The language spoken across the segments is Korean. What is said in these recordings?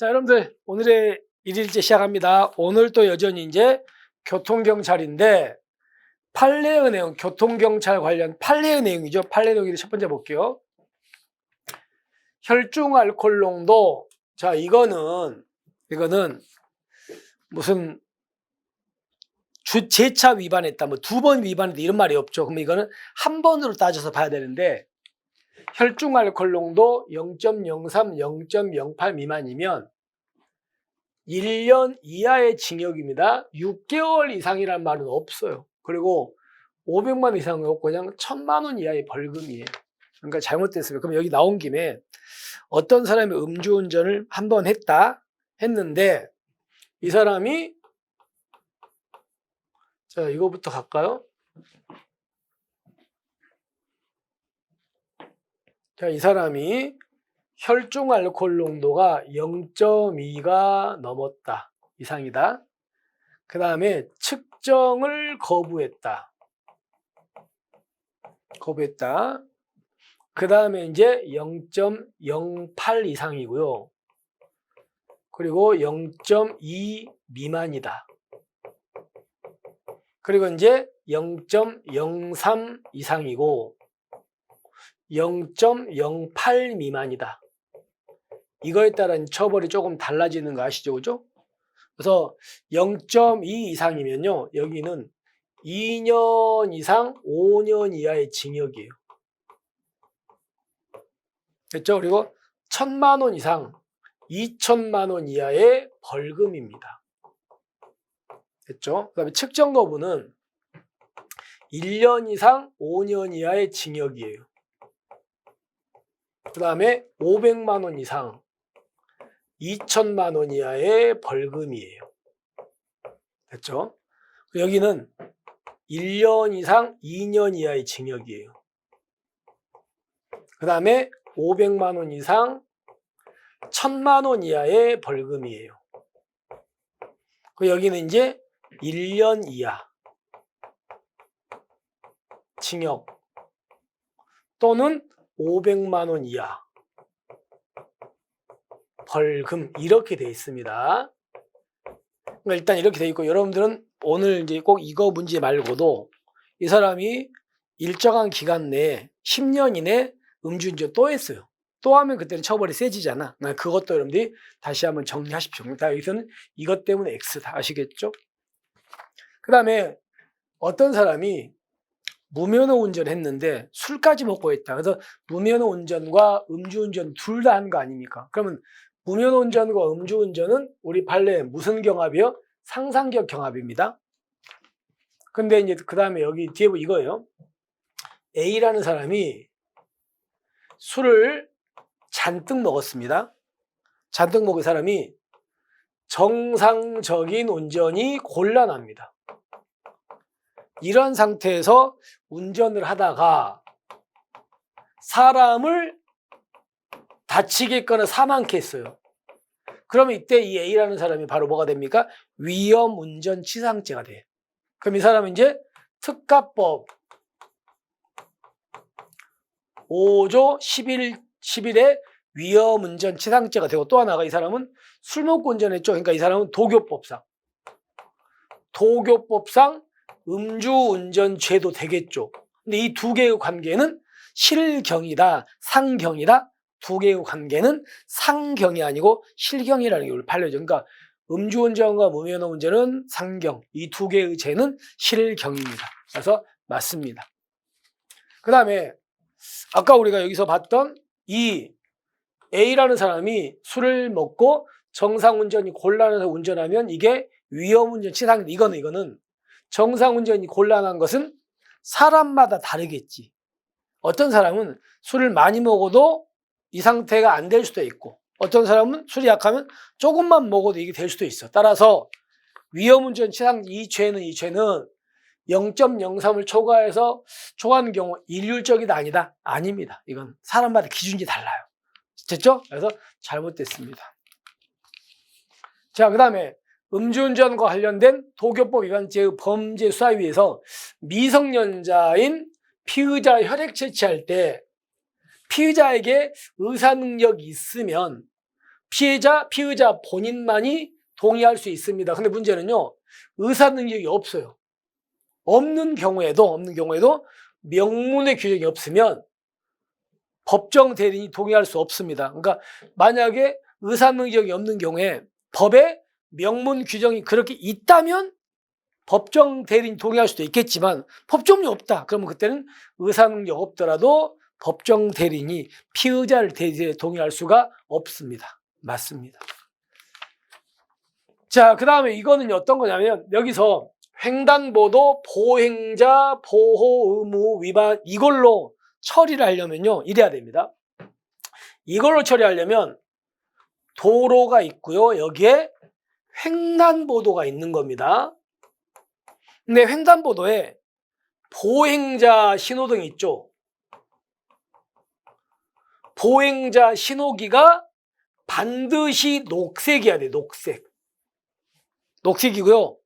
자, 여러분들 오늘의 일일째 시작합니다. 오늘 또 여전히 이제 교통경찰인데 판례의 내용, 교통경찰 관련 판례의 내용이죠. 판례 내용이 첫 번째 볼게요. 혈중 알코올 농도. 자, 이거는 이거는 무슨 주 제차 위반했다, 뭐 두 번 위반했다 이런 말이 없죠. 그럼 이거는 한 번으로 따져서 봐야 되는데 혈중 알코올 농도 0.03, 0.08 미만이면 1년 이하의 징역입니다. 6개월 이상이란 말은 없어요. 그리고 500만 원 이상은 없고 그냥 1000만 원 이하의 벌금이에요. 그러니까 잘못됐어요. 그럼 여기 나온 김에 어떤 사람이 음주운전을 한 번 했다 했는데 이 사람이 자 이거부터 갈까요? 자, 이 사람이 혈중 알코올 농도가 0.2가 넘었다. 이상이다. 그 다음에 측정을 거부했다. 거부했다. 그 다음에 이제 0.08 이상이고요. 그리고 0.2 미만이다. 그리고 이제 0.03 이상이고 0.08 미만이다. 이거에 따른 처벌이 조금 달라지는 거 아시죠? 그죠? 그래서 0.2 이상이면요. 여기는 2년 이상 5년 이하의 징역이에요. 됐죠? 그리고 1000만 원 이상 2천만 원 이하의 벌금입니다. 됐죠? 그 다음에 측정 거부는 1년 이상 5년 이하의 징역이에요. 그 다음에 500만 원 이상 2천만 원 이하의 벌금이에요. 됐죠? 여기는 1년 이상 2년 이하의 징역이에요. 그 다음에 500만 원 이상 1000만 원 이하의 벌금이에요. 그 여기는 이제 1년 이하 징역 또는 500만 원 이하 벌금 이렇게 돼 있습니다. 그러니까 일단 이렇게 돼 있고 여러분들은 오늘 이제 꼭 이거 문제 말고도 이 사람이 일정한 기간 내에 10년 이내 음주운전 또 했어요. 또 하면 그때는 처벌이 세지잖아. 그것도 여러분들이 다시 한번 정리하십시오. 다 여기서는 이것 때문에 X다. 아시겠죠? 그 다음에 어떤 사람이 무면허 운전을 했는데 술까지 먹고 했다. 그래서 무면허 운전과 음주운전 둘 다 한 거 아닙니까? 그러면 무면허 운전과 음주운전은 우리 판례 무슨 경합이요? 상상적 경합입니다. 근데 이제 그 다음에 여기 뒤에 보 이거예요. A라는 사람이 술을 잔뜩 먹었습니다. 잔뜩 먹은 사람이 정상적인 운전이 곤란합니다. 이런 상태에서 운전을 하다가 사람을 다치게 했거나 사망케 했어요. 그러면 이때 이 A라는 사람이 바로 뭐가 됩니까? 위험 운전 치상죄가 돼. 그럼 이 사람은 이제 특가법 5조 11, 11의 위험 운전 치상죄가 되고 또 하나가 이 사람은 술 먹고 운전했죠. 그러니까 이 사람은 도교법상 도교법상 음주운전죄도 되겠죠. 근데 이 두 개의 관계는 실경이다, 상경이다. 두 개의 관계는 상경이 아니고 실경이라는 게 판례죠. 그러니까 음주운전과 무면허 운전은 상경, 이 두 개의 죄는 실경입니다. 그래서 맞습니다. 그 다음에 아까 우리가 여기서 봤던 이 A라는 사람이 술을 먹고 정상 운전이 곤란해서 운전하면 이게 위험 운전 치상 이거는 이거는 정상 운전이 곤란한 것은 사람마다 다르겠지. 어떤 사람은 술을 많이 먹어도 이 상태가 안 될 수도 있고 어떤 사람은 술이 약하면 조금만 먹어도 이게 될 수도 있어. 따라서 위험운전 치상 이 죄는 이 죄는 0.03을 초과해서 초과하는 경우 일률적이다 아니다? 아닙니다. 이건 사람마다 기준이 달라요. 됐죠? 그래서 잘못됐습니다. 자, 그 다음에 음주운전과 관련된 도교법 위반죄의 범죄 수사위에서 미성년자인 피의자 혈액 채취할 때 피의자에게 의사 능력이 있으면 피해자, 피의자 본인만이 동의할 수 있습니다. 근데 문제는요, 의사 능력이 없어요. 없는 경우에도, 없는 경우에도 명문의 규정이 없으면 법정 대리인이 동의할 수 없습니다. 그러니까 만약에 의사 능력이 없는 경우에 법에 명문 규정이 그렇게 있다면 법정 대리인 동의할 수도 있겠지만 법정이 없다. 그러면 그때는 의사 능력 없더라도 법정 대리인이 피의자를 대리에 동의할 수가 없습니다. 맞습니다. 자, 그 다음에 이거는 어떤 거냐면 여기서 횡단보도 보행자 보호 의무 위반 이걸로 처리를 하려면요. 이래야 됩니다. 이걸로 처리하려면 도로가 있고요. 여기에 횡단보도가 있는 겁니다. 근데 횡단보도에 보행자 신호등이 있죠. 보행자 신호기가 반드시 녹색이어야 돼, 녹색. 녹색이고요.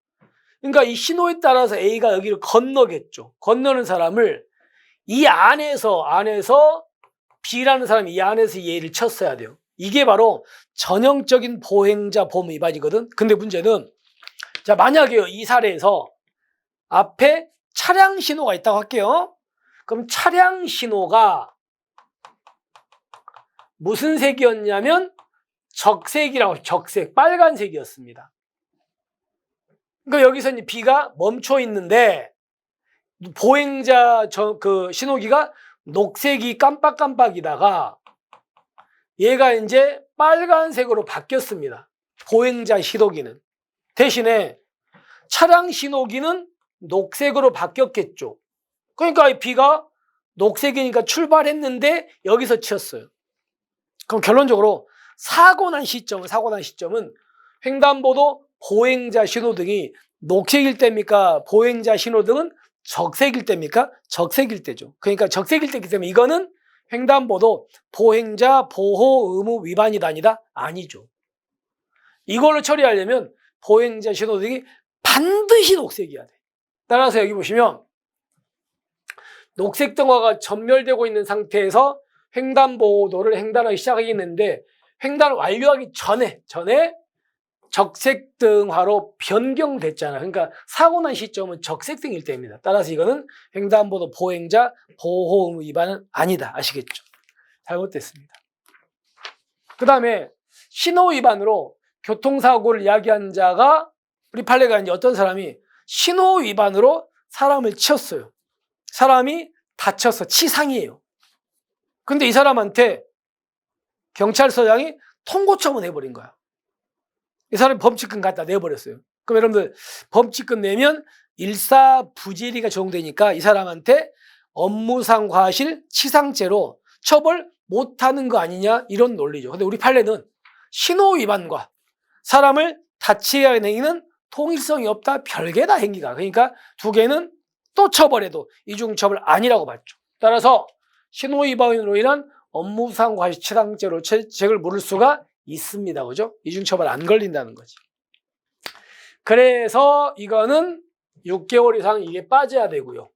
그러니까 이 신호에 따라서 A가 여기를 건너겠죠. 건너는 사람을 이 안에서, 안에서 B라는 사람이 이 안에서 얘를 쳤어야 돼요. 이게 바로 전형적인 보행자 보험 위반이거든. 근데 문제는 자 만약에 이 사례에서 앞에 차량 신호가 있다고 할게요. 그럼 차량 신호가 무슨 색이었냐면 적색이라고 적색 빨간색이었습니다. 그러니까 여기서 이제 B가 멈춰 있는데 보행자 저 그 신호기가 녹색이 깜빡깜빡이다가 얘가 이제 빨간색으로 바뀌었습니다. 보행자 신호기는. 대신에 차량 신호기는 녹색으로 바뀌었겠죠. 그러니까 이 B가 녹색이니까 출발했는데 여기서 치였어요. 그럼 결론적으로 사고 난 시점은 사고 난 시점은 횡단보도 보행자 신호등이 녹색일 때입니까? 보행자 신호등은 적색일 때입니까? 적색일 때죠. 그러니까 적색일 때이기 때문에 이거는 횡단보도 보행자 보호 의무 위반이다 아니다? 아니죠. 이걸로 처리하려면 보행자 신호등이 반드시 녹색이어야 돼. 따라서 여기 보시면 녹색 등화가 전멸되고 있는 상태에서 횡단보도를 횡단하기 시작하겠는데 횡단을 완료하기 전에 전에 적색 등화로 변경됐잖아요. 그러니까 사고 난 시점은 적색등일 때입니다. 따라서 이거는 횡단보도 보행자 보호 의무 위반은 아니다. 아시겠죠? 잘못됐습니다. 그 다음에 신호 위반으로 교통사고를 이야기한 자가 우리 판례가 이제 어떤 사람이 신호 위반으로 사람을 치었어요. 사람이 다쳐서 치상이에요. 근데 이 사람한테 경찰서장이 통고 처분 해버린 거야. 이 사람이 범칙금 갖다 내버렸어요. 그럼 여러분들 범칙금 내면 일사부재리가 적용되니까 이 사람한테 업무상 과실 치상죄로 처벌 못하는 거 아니냐 이런 논리죠. 근데 우리 판례는 신호 위반과 사람을 다치게 하는 행위는 통일성이 없다 별개다 행위가 그러니까 두 개는 또 처벌해도 이중 처벌 아니라고 봤죠. 따라서 신호 위반으로 인한 업무상 과실 치상죄로 책을 물을 수가 있습니다. 그죠? 이중처벌 안 걸린다는 거지. 그래서 이거는 6개월 이상 이게 빠져야 되고요.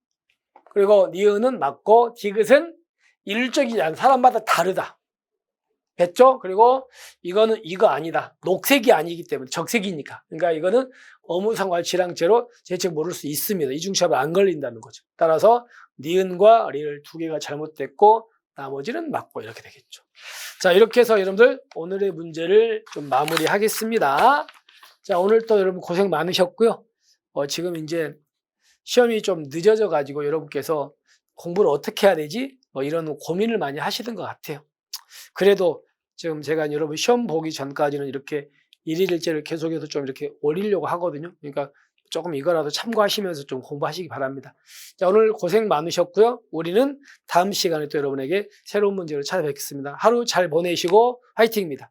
그리고 니은은 맞고 디귿은 일적이지 않은 사람마다 다르다. 됐죠? 그리고 이거는 이거 아니다. 녹색이 아니기 때문에 적색이니까. 그러니까 이거는 업무상관 질항죄로 재책 모를 수 있습니다. 이중처벌 안 걸린다는 거죠. 따라서 니은과 리을 두 개가 잘못됐고 나머지는 맞고 이렇게 되겠죠. 자, 이렇게 해서 여러분들 오늘의 문제를 좀 마무리하겠습니다. 자, 오늘 또 여러분 고생 많으셨고요. 어, 지금 이제 시험이 좀 늦어져 가지고 여러분께서 공부를 어떻게 해야 되지? 뭐 이런 고민을 많이 하시던 것 같아요. 그래도 지금 제가 여러분 시험 보기 전까지는 이렇게 일일일제를 계속해서 좀 이렇게 올리려고 하거든요. 그러니까 조금 이거라도 참고하시면서 좀 공부하시기 바랍니다. 자, 오늘 고생 많으셨고요. 우리는 다음 시간에 또 여러분에게 새로운 문제를 찾아뵙겠습니다. 하루 잘 보내시고 화이팅입니다.